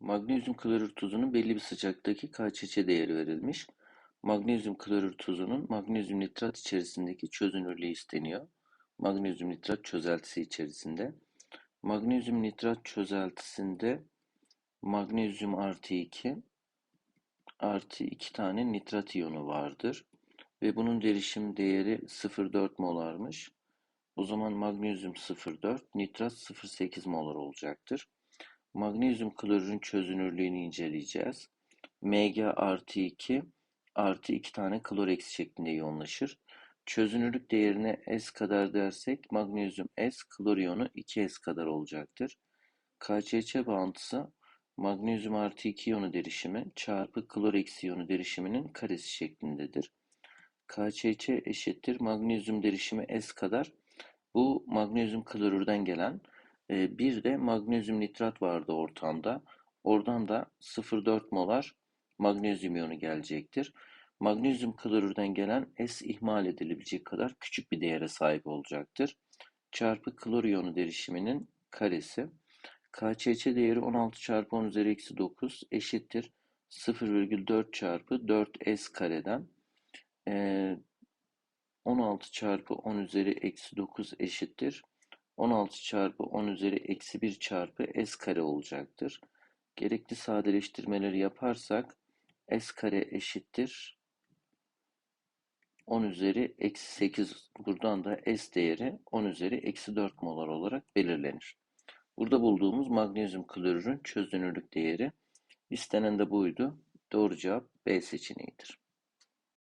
Magnezyum klorür tuzunun belli bir sıcaklıktaki KÇÇ değeri verilmiş. Magnezyum klorür tuzunun magnezyum nitrat içerisindeki çözünürlüğü isteniyor. Magnezyum nitrat çözeltisi içerisinde. Magnezyum nitrat çözeltisinde magnezyum artı 2 artı 2 tane nitrat iyonu vardır. Ve bunun derişim değeri 0,4 molarmış. O zaman magnezyum 0,4, nitrat 0,8 molar olacaktır. Magnezyum klorürün çözünürlüğünü inceleyeceğiz. Mg artı 2 artı 2 tane klor eksi şeklinde yoğunlaşır. Çözünürlük değerine S kadar dersek magnezyum S, klor iyonu 2S kadar olacaktır. KÇÇ bağıntısı magnezyum artı 2 iyonu derişimi çarpı klor eksi iyonu derişiminin karesi şeklindedir. KÇÇ eşittir magnezyum derişimi S kadar. Bu magnezyum klorürden gelen ee, bir de magnezyum nitrat vardı ortamda. Oradan da 0,4 molar magnezyum iyonu gelecektir. Magnezyum klorürden gelen S ihmal edilebilecek kadar küçük bir değere sahip olacaktır. Çarpı klor iyonu derişiminin karesi. KÇÇ değeri 16 çarpı 10 üzeri eksi 9 eşittir 0,4 çarpı 4S kareden. Ee, 16 çarpı 10 üzeri eksi 9 eşittir 16 çarpı 10 üzeri eksi 1 çarpı s kare olacaktır. Gerekli sadeleştirmeleri yaparsak s kare eşittir 10 üzeri eksi 8 buradan da s değeri 10 üzeri eksi 4 molar olarak belirlenir. Burada bulduğumuz magnezyum klorürün çözünürlük değeri istenen de buydu. Doğru cevap B seçeneğidir.